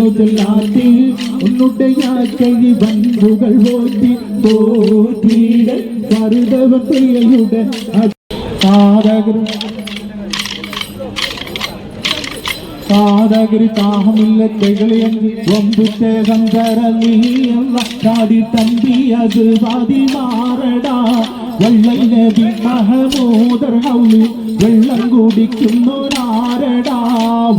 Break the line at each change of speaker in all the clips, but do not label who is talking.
ചെന്നു ചെല്ലാത്തി ഉന്നുடைய കഴി ബന്ധുകൾ പോറ്റി പോറ്റിയുടെ കരുതവ പ്രിയയുടെ പാതകരും പാതകരി താഹമില്ല തെളിയങ്കി ഒമ്പുറ്റേ കന്തര നീയല്ല ചാടി തമ്പി അത് വാതി മാറടാ വെള്ളൽ നബി മഹമൂദർ ഹൗലി വെള്ളം കുടിക്കുന്നൊരാരടാ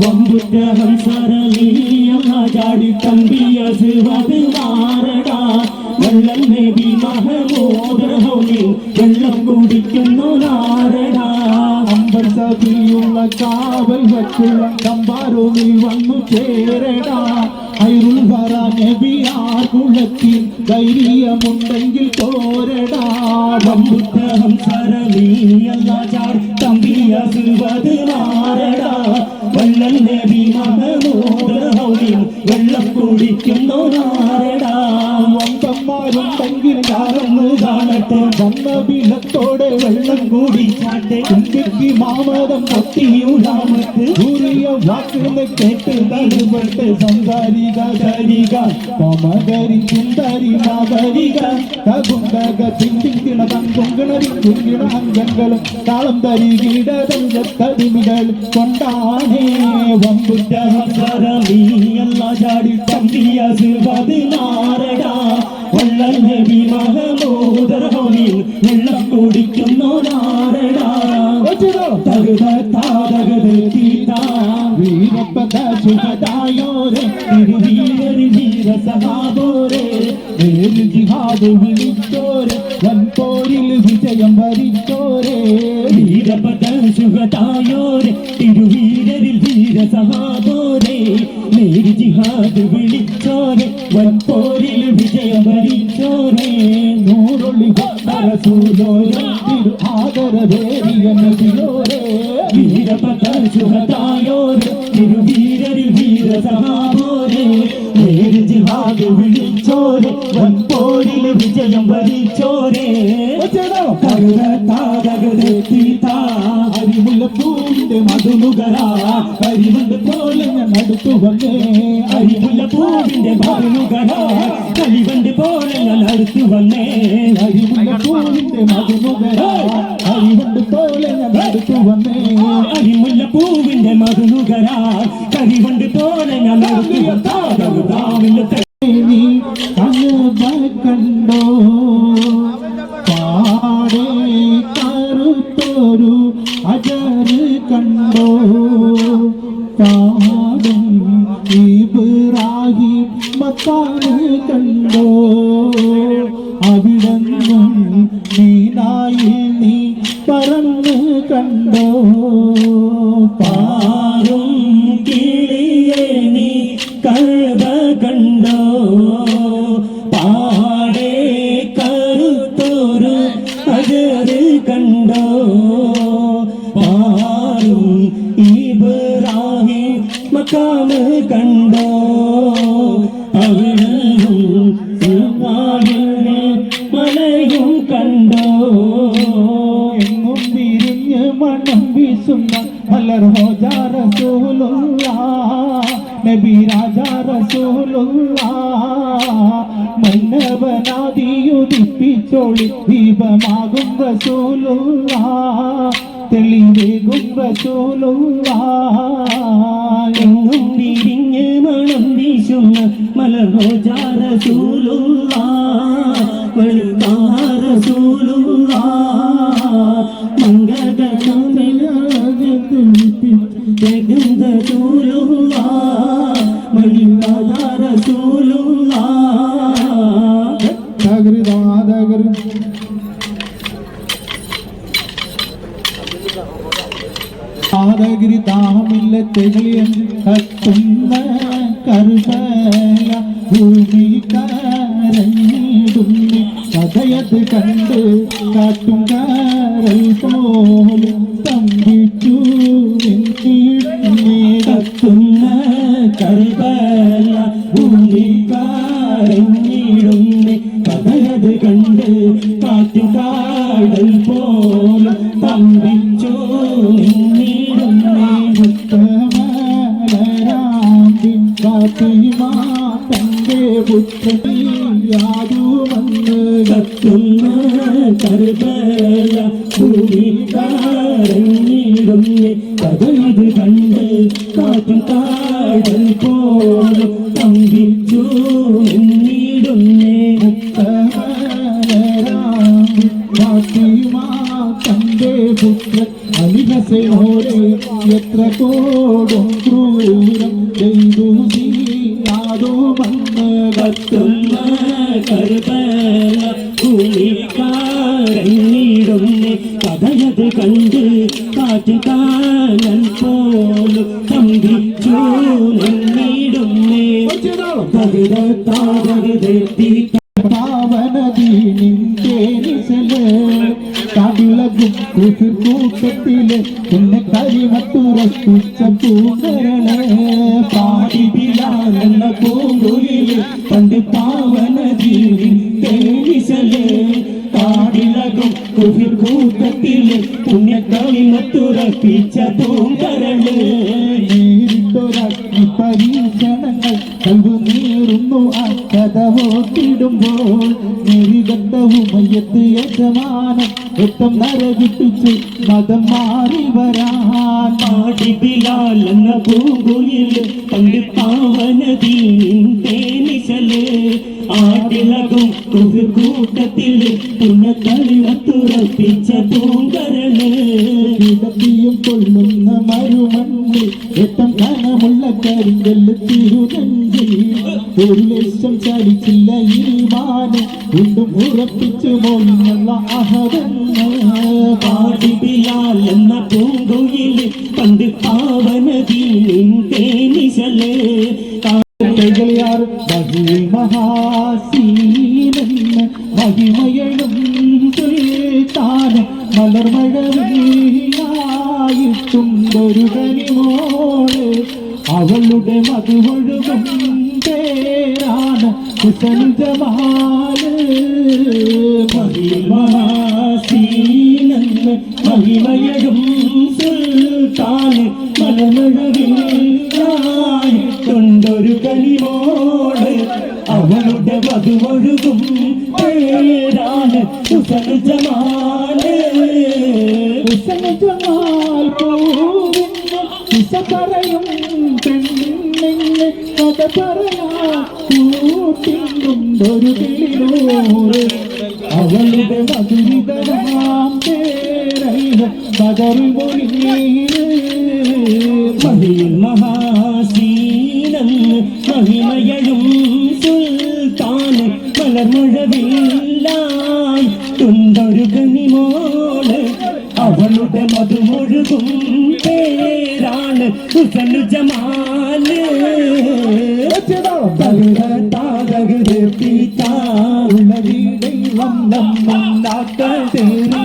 ഒമ്പുറ്റ ഹംസര നീയല്ല ചാടി തമ്പി അത് വാതി മാറടാ വെള്ളം നബി മഹമൂദർ ഹൗലി വെള്ളം കുടിക്കുന്നൊരാരടാ അമ്പർ സഭയുള്ള കാവൽ വച്ചുള്ള കമ്പാറൂമിൽ വന്നു ചേരടാ അയറുൾ വറ നബിയാർ കുളത്തിൽ ധൈര്യമുണ്ടെങ്കിൽ പോരടാ ബുദ്ധഹം സരളീയല്ല ചാർ തമ്പിയ സിൽവത് മാറടാ വല്ലൽ നബി മഹമൂദ് ഹൗലിൽ വെള്ളം കുടിക്കുന്നു നാരടാ വമ്പന്മാരുണ്ടെങ്കിൽ കാറന്ന് കാണട്ടെ വന്ന ബിലത്തോടെ വെള്ളം കൂടിച്ചാട്ടെ കുട്ടിക്ക് മാമതം പൊട്ടിയുടാമത്ത് സൂര്യ വാക്കുന്ന് കേട്ട് തടുപെട്ട് സംസാരിക ധരിക പമകരി സുന്ദരി മാതരിക കകുണ്ടക തിണ്ടിങ്കിണ തങ്കുങ്കിണരി കുങ്കിണ അംഗങ്ങളും താളം തരികിട തടിമികൾ കൊണ്ടാണേ വമ്പുറ്റ നീയല്ല ചാടി തമ്പിയ പതിനാറടാ വള്ളൽ നബി മഹമൂദർ ഹോമിൽ വെള്ളം കുടിക്കുന്നു സുഖദായോരെ തിരുവീരരി വീര സഹാബോരെ ജിഹാദ് വിളിച്ചോരെ വൻപോരിൽ വിജയം വരിച്ചോരെ. വീരപ്പത സുഖദായോരെ തിരുവീരരിൽ വീര സഹാബോരെ നേര് ജിഹാദ് വിളിച്ചോരെ അരിമുല്ലപ്പൂവിന്റെ മധുനുകര കരിമുണ്ട് പോലെ ഞാൻ അടുത്തു വന്നേ അരിമുല്ലപ്പൂവിന്റെ മധുനുകര കരിവണ്ട് പോലെ ഞാൻ അടുത്തു വന്നേ അരിമുല്ലപ്പൂവിന്റെ മധുനുകര കരിവണ്ട് പോലെ ഞാൻ അടുത്തു വന്നേ അരിമുല്ലപ്പൂവിന്റെ മധുനുകര കരിവണ്ട് പോലെ ഞാൻ അടുത്തു വന്നേ നീ കനവ കണ്ടോ അജറ് കണ്ടോ? പാടും ഇബ്രാഹിം മക്കാന് കണ്ടോ? ആദഗിരി കഥയത്
തന്റെ പുത്രൻ അലിഹസയോടെ എത്ര കോടും ക്രൂരം ചെയ്തു യാതോ വന്ന്
കത്തുന്ന കർബല ഭൂമി കാരങ്ങിടുന്നേ കഥയത് കണ്ട് കാറ്റും കാലൻ പോലും തമ്പിച്ചു നിന്നിടുന്നേ തകര
പൂക്കത്തിലെ എന്നെ കരിമത്തുറപ്പിച്ച പൂക്കരളെ
പാടിപിലാലെന്ന പൂങ്കുലിൽ പണ്ട് പാവന ജീവി തേവിസലേ കാടിലകം കുഹിർ കൂട്ടത്തിലെ പുണ്യ കളിമത്തുറപ്പിച്ച പൂങ്കരൾ
നേരിട്ടൊരഗ്നി പരീക്ഷണങ്ങൾ നീറുന്നു ആ കഥ ഓർത്തിടുമ്പോൾ മയ്യത്ത് ഉമയത്ത് യജമാനം എത്തം നരകിട്ടിച്ച് മതം മാറി വരാൻ.
പാടി പിലാലെന്ന പൂങ്കുയിൽ പള്ളിപ്പാവനതീ ആടിലകും കുഹിർ കൂട്ടത്തിൽ പുണ്യക്കളിമത്തുറപ്പിച്ച പൂങ്കരൾ
കിടത്തിയും കൊള്ളുന്ന മരുമണ്ണിൽ എട്ടം കനമുള്ള കരിങ്കല്ല് തിരുനെഞ്ചിൽ. ഒരു ലക്ഷം ചലിച്ചില്ല ഈ മാനം വീണ്ടും ഉറപ്പിച്ചു പോലുള്ള അഹതെന്ന്
പാടിപിലാൽ എന്ന പൂങ്കുയിൽ പണ്ട് പാവനദീനിൻ തേനിസൽ
കൈകളിയാർ മഹാസീനെന്ന് മഹിമയഴും സുൽത്താന് മലർമഴവില്ലായിട്ടും ഒരു കനിമോൾ അവളുടെ മധുവഴുകും പേരാണ് ഹുസൻ ജമാൽ കഥ പറയാ കൂട്ടിന്നുണ്ടൊരു കിളിനൂറ് അവളുടെ മധുരിതമാം പേരൈവ പകറി
മഹിയിൽ മഹാസീനെന്ന് മഹിമയഴും സുൽത്താന് മലർമുഴവില്ലായി തുണ്ടൊരു കനിമോൾ അവളുടെ മധുമൊഴുകും പേരാണ് ഹുസനു
பருக தாதகு தேவி
தாழி தெய்வம் நம்ம நாட்ட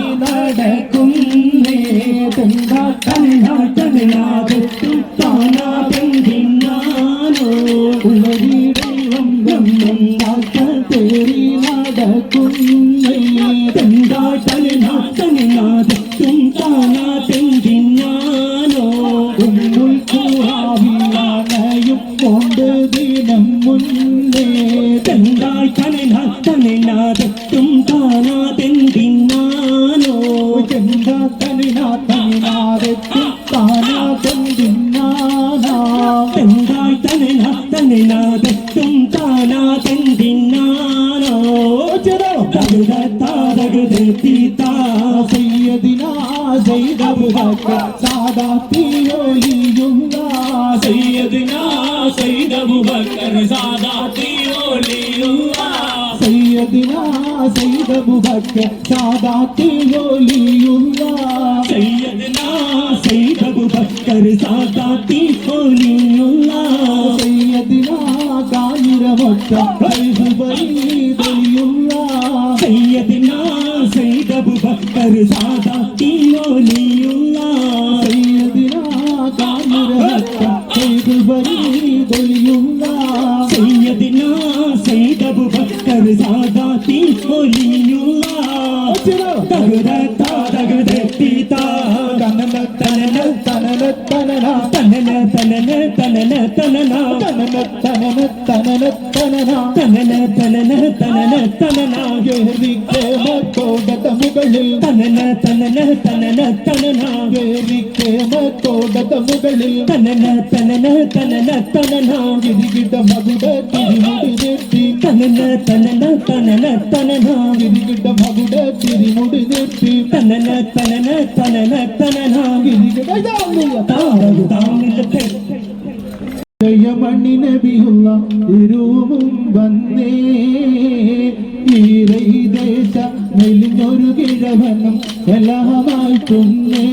കാട്ടി പൊലിയുള്ള സയ്യദിനായിരമൊട്ട
സയ്യദിനാ
സൈദബു ഭക്തർ സാദാ തീ ഒലിയുള്ള
തനന തനന തനന തനന
തനന
കേറിക്കേമത്തോടത മുകളിൽ
തനന തനന തനന തനന
കേറിക്കേമത്തോടത മുകളിൽ
തനന തനന തനന തനന
ഗിരികിട മകുട തിരിമുടി നെറ്റി
തനന തനന തനന തനന
ഗിരികിട മകുട തിരിമുടി നെറ്റി
തനന തനന തനന തനനാകിരികിട
ഗിരികിട ജാമിയ ജയമണി നബിയുള്ള രൂപം വന്നേ. ഈരൈ ദേശ മെലിഞ്ഞൊരു കിഴവനും എല്ലാമായിട്ടുന്നേ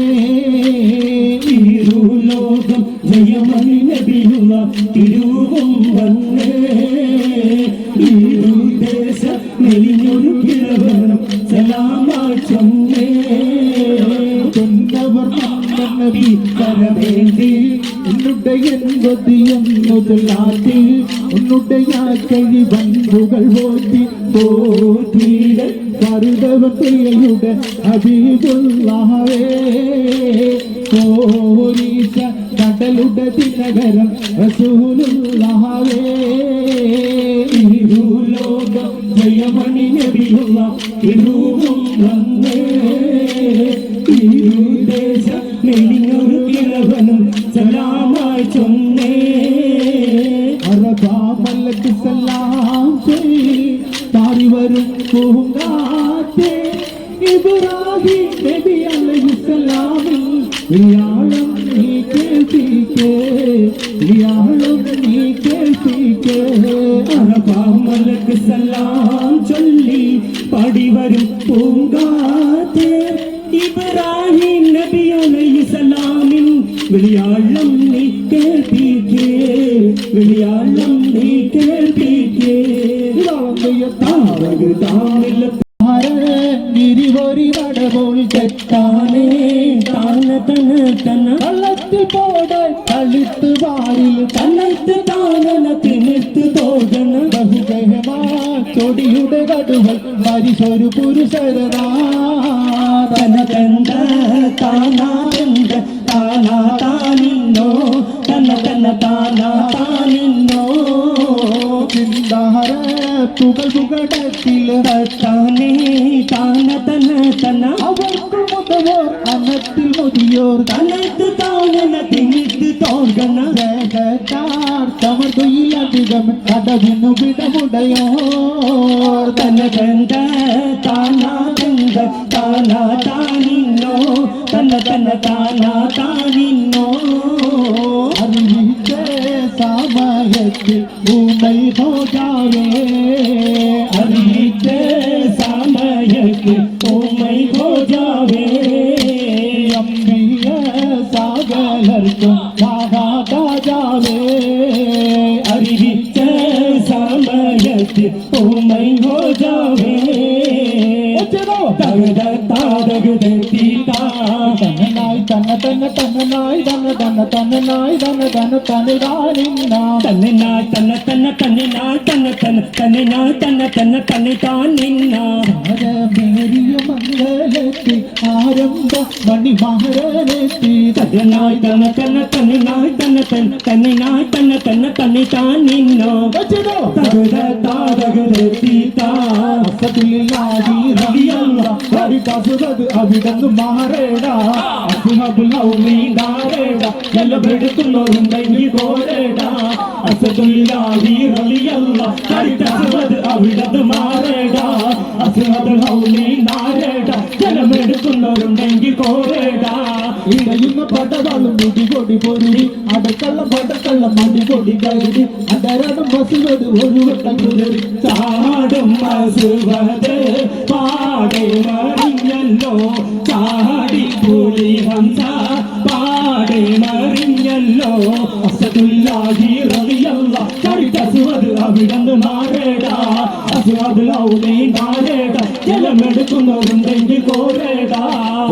ലോകം ജയമണി നബിയുള്ള തിരുവും വന്നേ. ഈ ദേശ മെലിഞ്ഞൊരു കിഴവനും സലാമായി ചൊന്നേ
കൊന്നവർ നബി ഉന്നുடைய മുതലാട്ടി കടലുടെ തിനകരം
റസൂലുള്ളാവേ. ഇരുലോക ചൊല്ലി പാടി വരും
ತಾನಾ ಚಂದ ತಾನಾ
ತಾನಿನ್ನೋ ತನ್ನ ತನ್ನ ತಾನಾ ತಾನಿನ್ನೋ சிந்தார புகழ் புகழத்தில்
தானே தான தன தன அவர்க்கு முதவோர் அனத்தில் முதியோர். தனத்து தானன
திணித்து தோர்கனார் தமதுயில் அதிகம் கடவின் விடமுடையோர் தன தந்த 幸福美头
家园 ആരംഭ മണിമഹരനെത്തി
തന്നനായി തന്നെ തന്നെ തന്നനായി തന്ന തന്നെ തന്നെ തന്നെ തന്ന തന്നെ താൻ നിന്നോ തകത താതകത തീതാ
അസതില്ലാതി റളിയല്ല ഹരികാസുരത് അവിടന്ന് മാറേട
എല്ലപ്പെടുത്തുന്നവരുണ്ടെങ്കിൽ കോരേടാ അസതുല്ലാഹി റളിയല്ല അവിടത് മാറേടാ അസുഹദ് ഹൗലി നാരേടാ ജലമെടുക്കുന്നവരുണ്ടെങ്കിൽ കോരേടാ
ഇടയുന്ന പടവാളും മുടികൊടി പൊരുതി അടക്കള്ള പടക്കള്ള മടികൊടി കരുതി അടരണം ഒരു വട്ടം കുരടി
ചാടും അസുവത് പാടെ മറിഞ്ഞല്ലോ ചാടി പുളി ഹംസ പാടെ മറിഞ്ഞല്ലോ അസതുല്ലാഹി റളിയല്ല കരിത്തസുവത് അവിടന്ന് മാറേടാ. അസുഹദ് ഹൗലി നാരേടാ ജലമെടുക്കുന്നവരുണ്ടെങ്കിൽ കോരേടാ.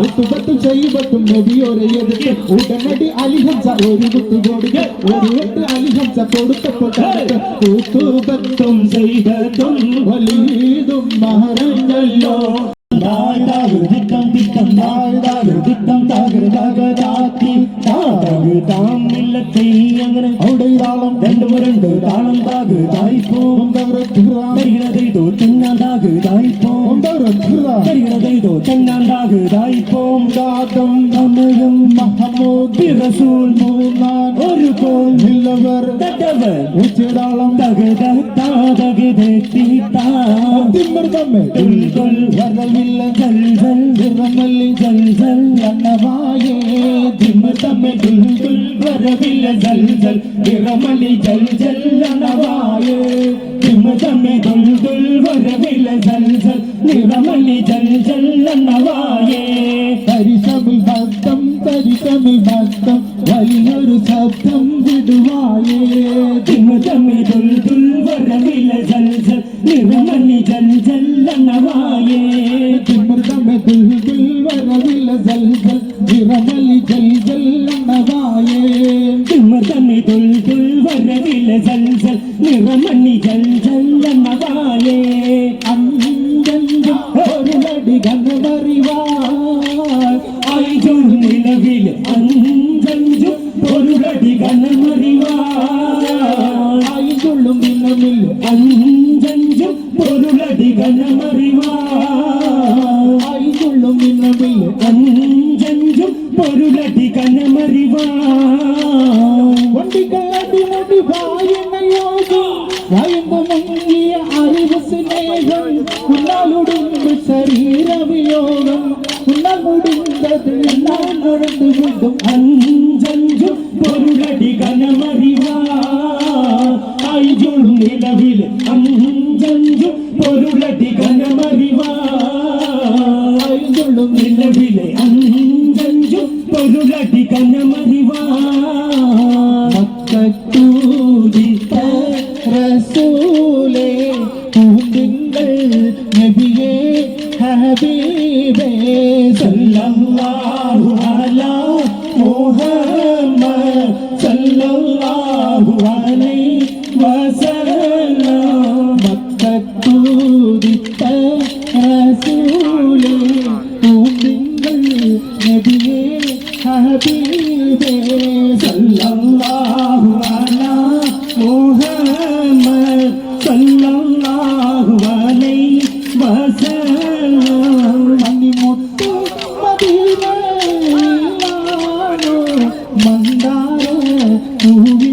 ഒത്തുപത്തും ചെയ്യപ്പെട്ടും നബിയോരെ എതിർത്ത് ഉടനടി അലിഹംസ ഒരു കുത്തു കൊടുക്ക ഒരു എട്ട് അലിഹംസ കൊടുത്തപ്പോൾ കൂത്തുപത്തും
ചെയ്തതും
വലീതും മഹരഞ്ഞല്ലോ.
താഴ്താകൃതിക്കം തിക്കം താഴ്താകൃതിക്കം താകൃതകതാത്തി தாம் இல்லத்தை அவுடைதாளம் ரெண்டு முரண்டு தாளம் தாகு தாய்ப்போம் தெரிகிறதைதோ தென்னாண்டாகு தாய்ப்போம் தெரிகிறதைதோ தென்னாண்டாகு தாய்ப்போம் தாதம் தமிழும்
மகமோதி ரசூல் மூனான் ஒரு கோல் நில்லவர் தட்டவர்
உச்சிடாளம் தகுத தாதகுதே தீத்தா திம்மர் தம்மை. உள்கொள் வரவில்லை. கல்கள் திறமல்லி
கல்கள் அன்னவா. తమ తమ దుల్ దుల్ వరవిల జల్
జల్ విరమలి జల్ జల్ నవాయే తమ తమ దుల్ దుల్ వరవిల
జల్ జల్ విరమలి జల్
జల్ నవాయే పరిసమి భక్తం పరిసమి భక్తం
వలిహరు శబ్దం
విడువాయే తమ తమ దుల్
நில ஜல்ஜல்
நிறமணி ஜல்ஜல் என்னவாயே அங்கெங்கும்
ஒரு நடி கனவறிவார் ஐதூர் நிலவில் മങ്ങിയ അറിവ് സ്നേഹം ഉന്നാലുടുമ്പ് ശരീര വിയോഗം ഉന്നാൽ നടന്നുകൊണ്ടും
അഞ്ചഞ്ചു
Oh. Mm-hmm.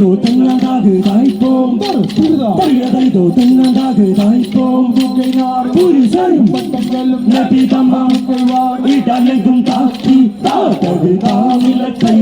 தோ தன்னதாக தாய்ப்போம் தருகதை தோ தன்னதாக தாய்ப்போம் புகையார் புரிசரும் பட்டங்களும்
நபி
தம்மா முக்கள்வார் இடலைதும் தாக்கி தாத்தகு தாமிலத்தை